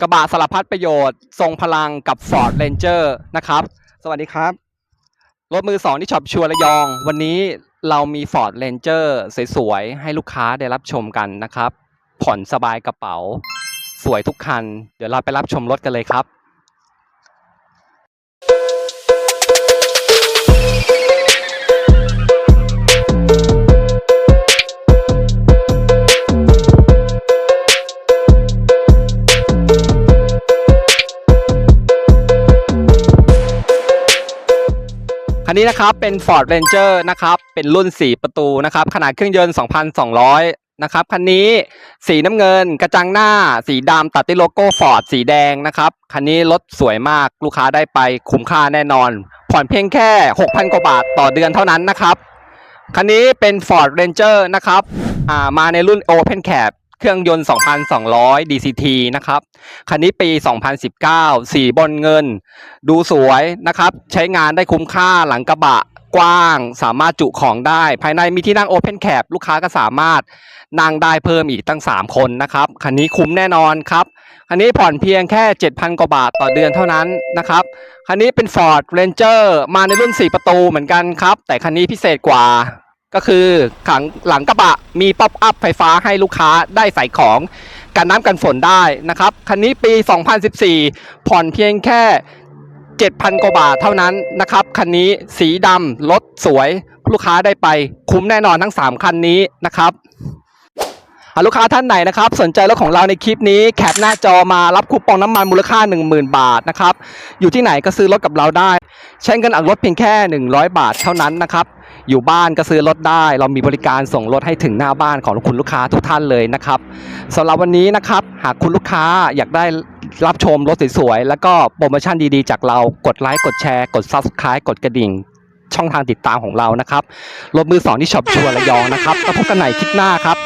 กระบะสารพัดประโยชน์ ทรงพลังกับ Ford Ranger นะครับ สวัสดีครับ รถมือสองที่ช็อปชัวร์ระยอง วันนี้เรามี Ford Ranger สวยๆ ให้ลูกค้าได้รับชมกันนะครับ ผ่อนสบายกระเป๋า สวยทุกคัน เดี๋ยวเราไปรับชมรถกันเลยครับ คันนี้นะครับเป็น Ford Ranger นะครับเป็นรุ่น 4 ประตูนะครับขนาดเครื่องยนต์ 2,200 นะครับคันนี้สีน้ำเงินกระจังหน้า สีดำตัดด้วยโลโก้ Ford สีแดงนะครับคันนี้รถสวยมากลูกค้าได้ไปคุ้มค่าแน่นอน ผ่อนเพียงแค่ 6,000 กว่าบาทต่อเดือนเท่านั้นนะครับคันนี้เป็น Ford Ranger นะครับอ่ามาในรุ่น Open Cab เครื่องยนต์ 2,200 DCT นะครับ คันนี้ปี 2019 สีบอลเงิน ดูสวยนะครับ ใช้งานได้คุ้มค่าหลังกระบะกว้าง สามารถจุของได้ ภายในมีที่นั่ง Open Cap ลูกค้าก็สามารถนั่งได้เพิ่มอีกตั้ง 3 คนนะครับ คันนี้คุ้มแน่นอนครับ คันนี้ผ่อนเพียงแค่ 7,000 กว่าบาทต่อเดือนเท่านั้นนะครับ คันนี้เป็น Ford Ranger มาในรุ่น 4 ประตูเหมือนกันครับ แต่คันนี้พิเศษกว่า ก็คือขังหลังกระบะมีป๊อปอัพไฟฟ้าให้ลูกค้าได้ใส่ของกันน้ำกันฝนได้นะครับ คันนี้ปี 2014 ผ่อนเพียงแค่ 7,000 กว่าบาทเท่านั้นนะครับ คันนี้สีดำรถสวยลูกค้าได้ไปคุ้มแน่นอนทั้ง 3 คันนี้นะครับหาลูกค้าท่านไหนนะครับ สนใจรถของเราในคลิปนี้แคปหน้าจอมารับคูปองน้ำมันมูลค่า 10,000 บาทนะครับ อยู่ที่ไหนก็ซื้อรถกับเราได้ ใช้เงินอักรถเพียงแค่ 100 บาทเท่านั้นนะครับ อยู่บ้านก็ซื้อรถได้ เรามีบริการส่งรถให้ถึงหน้าบ้านของคุณลูกค้าทุกท่านเลยนะครับสำหรับวันนี้นะครับ หากคุณลูกค้าอยากได้รับชมรถสวยๆแล้วก็โปรโมชั่นดีๆ จากเรากดไลค์กดแชร์กด Subscribe กดกระดิ่งช่องทางติดตามของเรานะครับรถมือสองที่ช็อปชัวร์ระยองนะครับแล้วพบกันใหม่คลิปหน้าครับ